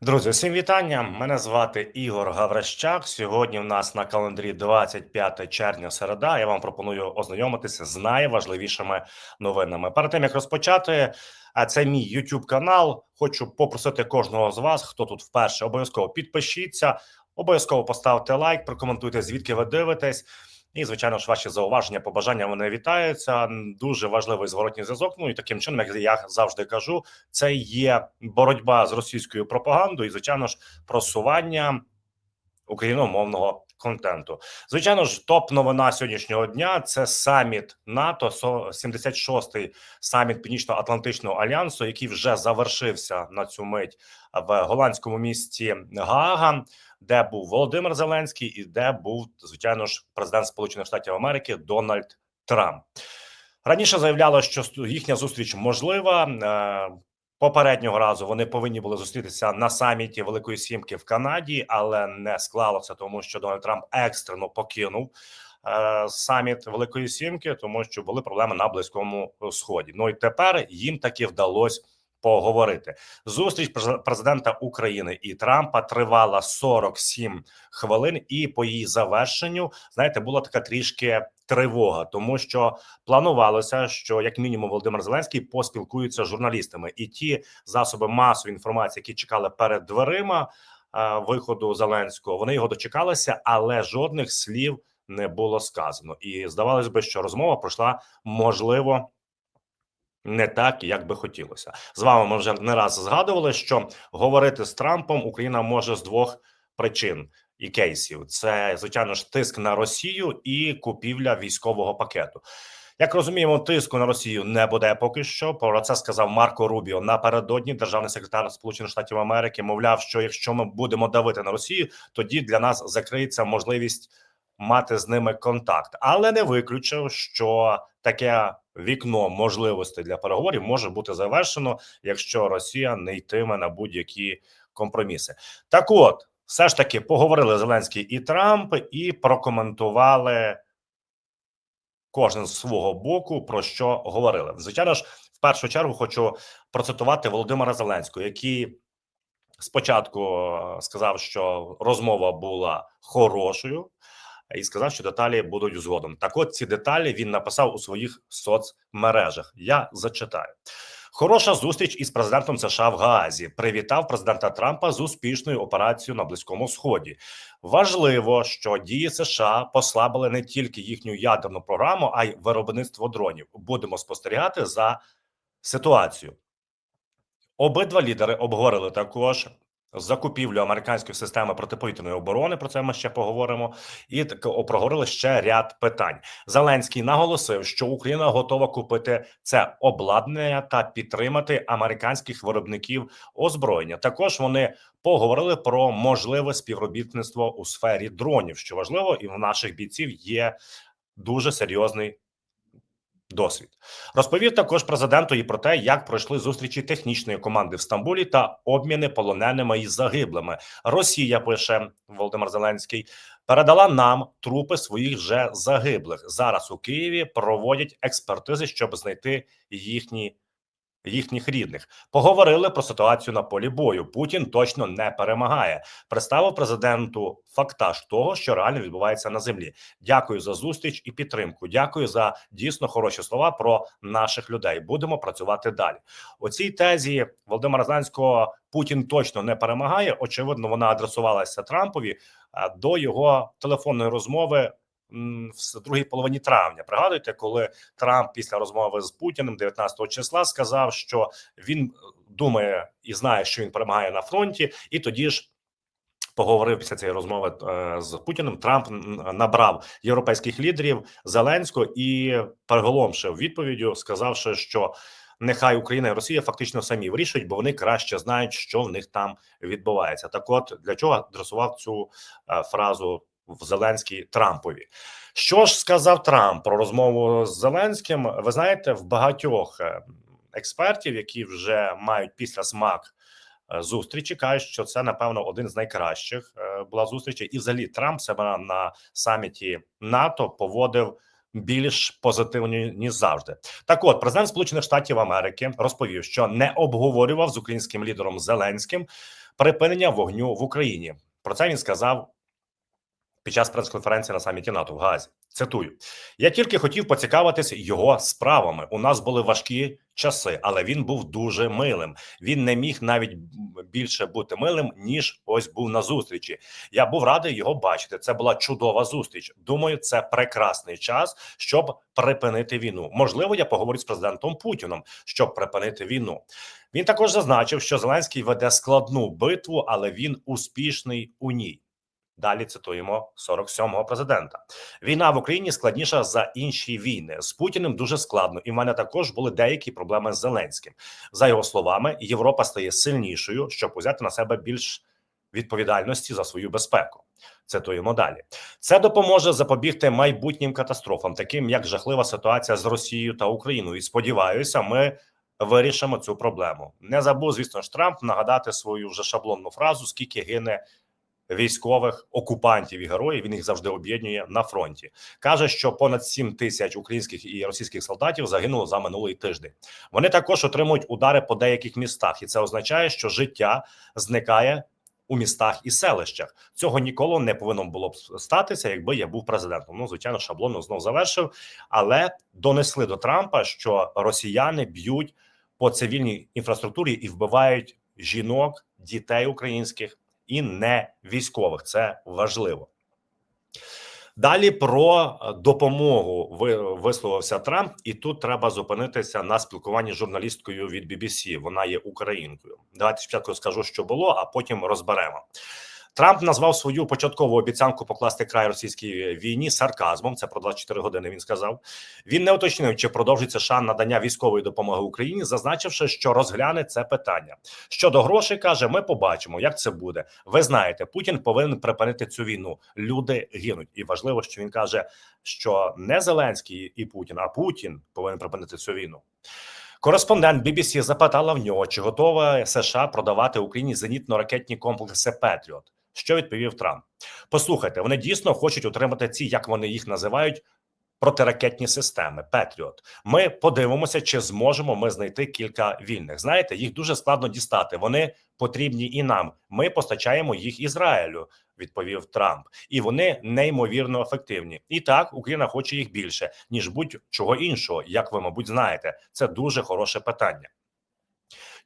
Друзі, всім вітання. Мене звати Ігор Гаврищак. Сьогодні в нас на календарі 25 червня середа. Я вам пропоную ознайомитися з найважливішими новинами. Перед тим як розпочати, а це мій YouTube канал. Хочу попросити кожного з вас, хто тут вперше, обов'язково підпишіться, обов'язково поставте лайк, прокоментуйте, звідки ви дивитесь. І, звичайно ж, ваші зауваження, побажання вони вітаються. Дуже важливий зворотній зв'язок. Ну і таким чином, як я завжди кажу, це є боротьба з російською пропагандою, і звичайно ж, просування україномовного контенту. Звичайно ж, топ новина сьогоднішнього дня це саміт НАТО, 76-й саміт Північно-Атлантичного альянсу, який вже завершився на цю мить в голландському місті Гаага, де був Володимир Зеленський, і де був звичайно ж президент Сполучених Штатів Америки Дональд Трамп. Раніше заявляло, що їхня зустріч можлива. Е, Попереднього разу вони повинні були зустрітися на саміті Великої Сімки в Канаді, але не склалося, тому що Дональд Трамп екстрено покинув е, саміт Великої Сімки, тому що були проблеми на близькому сході. Ну і тепер їм таки вдалося поговорити. Зустріч президента України і Трампа тривала 47 хвилин, і по її завершенню знаєте, була така трішки тривога, тому що планувалося, що як мінімум Володимир Зеленський поспілкується з журналістами, і ті засоби масової інформації, які чекали перед дверима е, виходу Зеленського, вони його дочекалися, але жодних слів не було сказано. І здавалось би, що розмова пройшла можливо. Не так, як би хотілося з вами. Ми вже не раз згадували, що говорити з Трампом Україна може з двох причин і кейсів: це звичайно ж тиск на Росію і купівля військового пакету. Як розуміємо, тиску на Росію не буде поки що. Про це сказав Марко Рубіо напередодні. Державний секретар Сполучених Штатів Америки мовляв, що якщо ми будемо давити на Росію, тоді для нас закриється можливість мати з ними контакт, але не виключив, що таке вікно можливостей для переговорів може бути завершено, якщо Росія не йтиме на будь-які компроміси. Так, от все ж таки поговорили Зеленський і Трамп і прокоментували кожен з свого боку про що говорили. Звичайно ж, в першу чергу хочу процитувати Володимира Зеленського, який спочатку е, сказав, що розмова була хорошою і сказав, що деталі будуть згодом. Так, от ці деталі він написав у своїх соцмережах. Я зачитаю. Хороша зустріч із президентом США в Гаазі. Привітав президента Трампа з успішною операцією на близькому сході. Важливо, що дії США послабили не тільки їхню ядерну програму, а й виробництво дронів. Будемо спостерігати за ситуацією. Обидва лідери обговорили також закупівлю американської системи протиповітряної оборони. Про це ми ще поговоримо. І так проговорили ще ряд питань. Зеленський наголосив, що Україна готова купити це обладнання та підтримати американських виробників озброєння. Також вони поговорили про можливе співробітництво у сфері дронів, що важливо, і в наших бійців є дуже серйозний досвід. Розповів також президенту і про те, як пройшли зустрічі технічної команди в Стамбулі та обміни полоненими і загиблими. Росія пише Володимир Зеленський. Передала нам трупи своїх вже загиблих. Зараз у Києві проводять експертизи, щоб знайти їхні їхніх рідних. Поговорили про ситуацію на полі бою. Путін точно не перемагає. Представив президенту фактаж того, що реально відбувається на землі. Дякую за зустріч і підтримку. Дякую за дійсно хороші слова про наших людей. Будемо працювати далі. У цій тезі Володимира Зеленського Путін точно не перемагає. Очевидно, вона адресувалася Трампові до його телефонної розмови в другій половині травня. Пригадуєте, коли Трамп після розмови з Путіним 19 числа сказав, що він е, думає і знає, що він перемагає на фронті, і тоді ж. Поговорив після цієї розмови е, з Путіним. Трамп набрав європейських лідерів Зеленського і переголомшив відповіддю, сказавши, що нехай Україна і Росія фактично самі вирішують, бо вони краще знають, що в них там відбувається. Так, от для чого адресував цю е, фразу в Зеленській Трампові. Що ж сказав Трамп про розмову з Зеленським? Ви знаєте, в багатьох е, експертів, які вже мають після смак е, зустрічі, кажуть, що це напевно один з найкращих е, була зустрічі, і взагалі Трамп себе на саміті НАТО поводив. Більш позитивно ніж завжди, так от президент Сполучених Штатів Америки розповів, що не обговорював з українським лідером Зеленським припинення вогню в Україні. Про це він сказав під час прес-конференції на саміті НАТО в Газі. Цитую: я тільки хотів поцікавитися його справами. У нас були важкі часи, але він був дуже милим. Він не міг навіть більше бути милим, ніж ось був на зустрічі. Я був радий його бачити. Це була чудова зустріч. Думаю, це прекрасний час, щоб припинити війну. Можливо, я поговорю з президентом Путіном, щоб припинити війну. Він також зазначив, що Зеленський веде складну битву, але він успішний у ній. Далі цитуємо 47-го президента. Війна в Україні складніша за інші війни. З Путіним дуже складно, і в мене також були деякі проблеми з Зеленським. За його словами, Європа стає сильнішою, щоб узяти на себе більш відповідальності за свою безпеку. Цитуємо далі. Це допоможе запобігти майбутнім катастрофам, таким як жахлива ситуація з Росією та Україною. І сподіваюся, ми вирішимо цю проблему. Не забув, звісно ж, Трамп нагадати свою вже шаблонну фразу: скільки гине військових окупантів і героїв. Він їх завжди об'єднує на фронті. каже, що понад 7 тисяч українських і російських солдатів загинуло за минулий тиждень. Вони також отримують удари по деяких містах, і це означає, що життя зникає. У містах і селищах цього ніколи не повинно було б статися, якби я був президентом. Ну, звичайно, шаблонно знов завершив, але донесли до Трампа, що росіяни б'ють по цивільній інфраструктурі і вбивають жінок, дітей українських і не військових. Це важливо. Далі про допомогу висловився Трамп, і тут треба зупинитися на спілкуванні з журналісткою від BBC. Вона є українкою. Давайте спочатку скажу, що було, а потім розберемо. Трамп назвав свою початкову обіцянку покласти край російській війні сарказмом. Це про 24 години. Він сказав. Він не уточнив, чи продовжиться шан надання військової допомоги Україні, зазначивши, що розгляне це питання. Щодо грошей, каже: ми побачимо, як це буде. Ви знаєте, Путін повинен припинити цю війну. Люди гинуть, і важливо, що він каже, що не Зеленський і Путін, а Путін повинен припинити цю війну. Кореспондент BBC запитала в нього, чи готова США продавати Україні зенітно-ракетні комплекси Петріот. Що відповів Трамп? Послухайте, вони дійсно хочуть отримати ці, як вони їх називають, протиракетні системи Петріот. Ми подивимося, чи зможемо ми знайти кілька вільних. Знаєте, їх дуже складно дістати. Вони потрібні і нам. Ми постачаємо їх Ізраїлю. Відповів Трамп, і вони неймовірно ефективні. І так Україна хоче їх більше ніж будь-чого іншого, як ви мабуть знаєте. Це дуже хороше питання.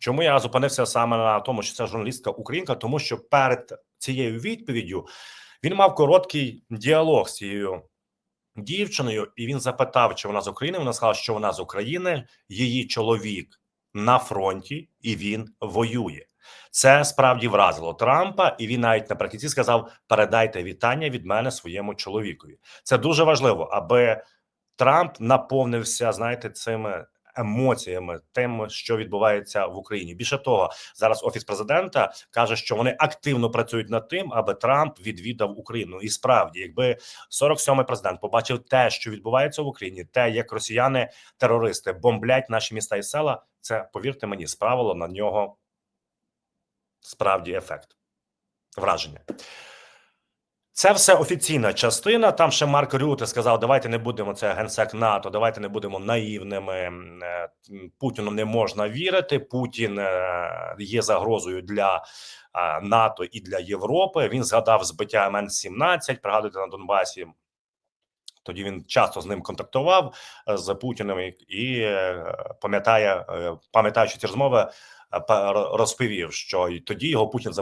Чому я зупинився саме на тому, що це журналістка Українка? Тому що перед цією відповіддю він мав короткий діалог з цією дівчиною, і він запитав, чи вона з України. Вона сказала, що вона з України, її чоловік на фронті, і він воює. Це справді вразило Трампа, і він навіть наприкінці сказав: передайте вітання від мене своєму чоловікові. Це дуже важливо, аби Трамп наповнився, знаєте, цими емоціями, тим, що відбувається в Україні. Більше того, зараз офіс президента каже, що вони активно працюють над тим, аби Трамп відвідав Україну. І справді, якби 47-й президент побачив те, що відбувається в Україні, те, як росіяни терористи бомблять наші міста і села, це повірте мені, справило на нього справді ефект враження. Це все офіційна частина. Там ще Марк Рюте сказав: давайте не будемо це генсек НАТО, давайте не будемо наївними. Е, Путіну не можна вірити. Путін е, є загрозою для е, НАТО і для Європи. Він згадав збиття МН-17, пригадуйте на Донбасі. Тоді він часто з ним контактував з Путіним і пам'ятає, пам'ятаючи ці розмови, розповів, що тоді його Путін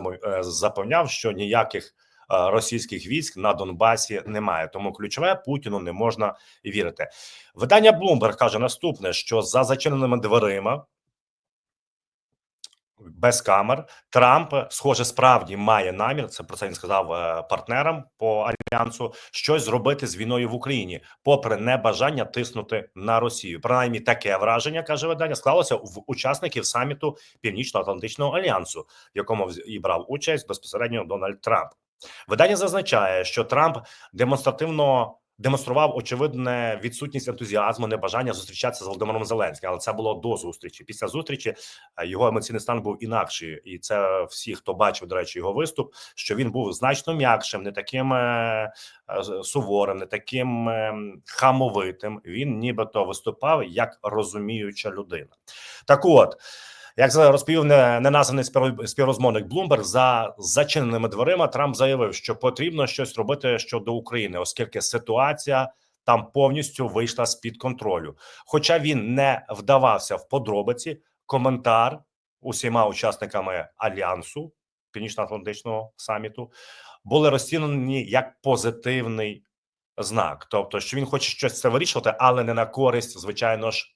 запевняв, що ніяких. Е, російських військ на Донбасі немає. Тому ключове Путіну не можна вірити. Видання Bloomberg каже наступне: що за зачиненими дверима. Без камер Трамп, схоже, справді має намір. Це про це він сказав е, партнерам по альянсу щось зробити з війною в Україні, попри небажання тиснути на Росію. Принаймні, таке враження каже видання склалося в учасників саміту Північно-Атлантичного альянсу, в якому і брав участь безпосередньо Дональд Трамп. Видання зазначає, що Трамп демонстративно демонстрував очевидне відсутність ентузіазму, небажання зустрічатися з Володимиром Зеленським, але це було до зустрічі. Після зустрічі е, його емоційний стан був інакший, і це всі, хто бачив до речі, його виступ, що він був значно м'якшим, не таким е, е, суворим, не таким хамовитим. Він нібито виступав як розуміюча людина. Так, от. Як розповів не- неназваний співро- співрозмовник Блумберг, за зачиненими дверима Трамп заявив, що потрібно щось робити щодо України, оскільки ситуація там повністю вийшла з під контролю. Хоча він не вдавався в подробиці, коментар усіма учасниками альянсу Північно-Атлантичного саміту були розцінені як позитивний знак, тобто, що він хоче щось це вирішувати, але не на користь, звичайно ж,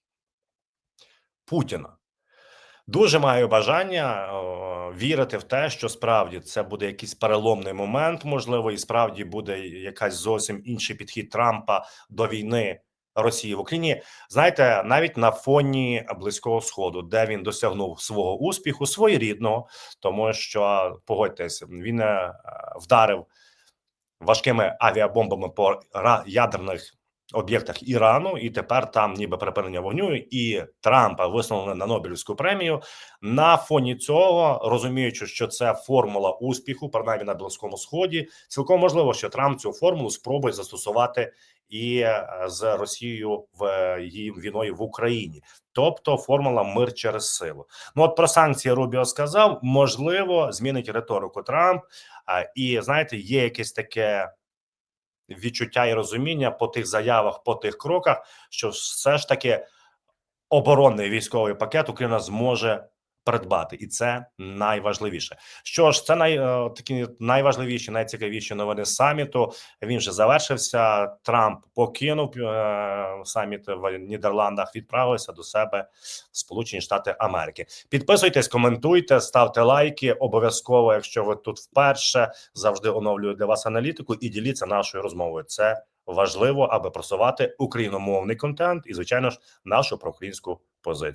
Путіна. Дуже маю бажання о, вірити в те, що справді це буде якийсь переломний момент, можливо, і справді буде якась зовсім інший підхід Трампа до війни Росії в Україні. Знаєте, навіть на фоні близького сходу, де він досягнув свого успіху, своєрідного, тому що погодьтесь, він е, вдарив важкими авіабомбами по ядерних об'єктах Ірану, і тепер там ніби припинення вогню, і Трампа висунули на Нобелівську премію. На фоні цього, розуміючи, що це формула успіху, принаймні на близькому сході, цілком можливо, що Трамп цю формулу спробує застосувати і е, з Росією в е, її війною в Україні, тобто формула мир через силу. Ну от про санкції Рубіо сказав, можливо, змінить риторику Трамп. І знаєте, є якесь таке відчуття і розуміння по тих заявах, по тих кроках, що все ж таки оборонний військовий пакет Україна зможе придбати, і це найважливіше. Що ж, це най е, такі найважливіші, найцікавіші новини саміту. Він вже завершився. Трамп покинув е, саміт в Нідерландах. Відправився до себе в Сполучені Штати Америки. Підписуйтесь, коментуйте, ставте лайки. Обов'язково, якщо ви тут вперше, завжди оновлюю для вас аналітику і діліться нашою розмовою. Це важливо, аби просувати україномовний контент і, звичайно ж, нашу проукраїнську позицію.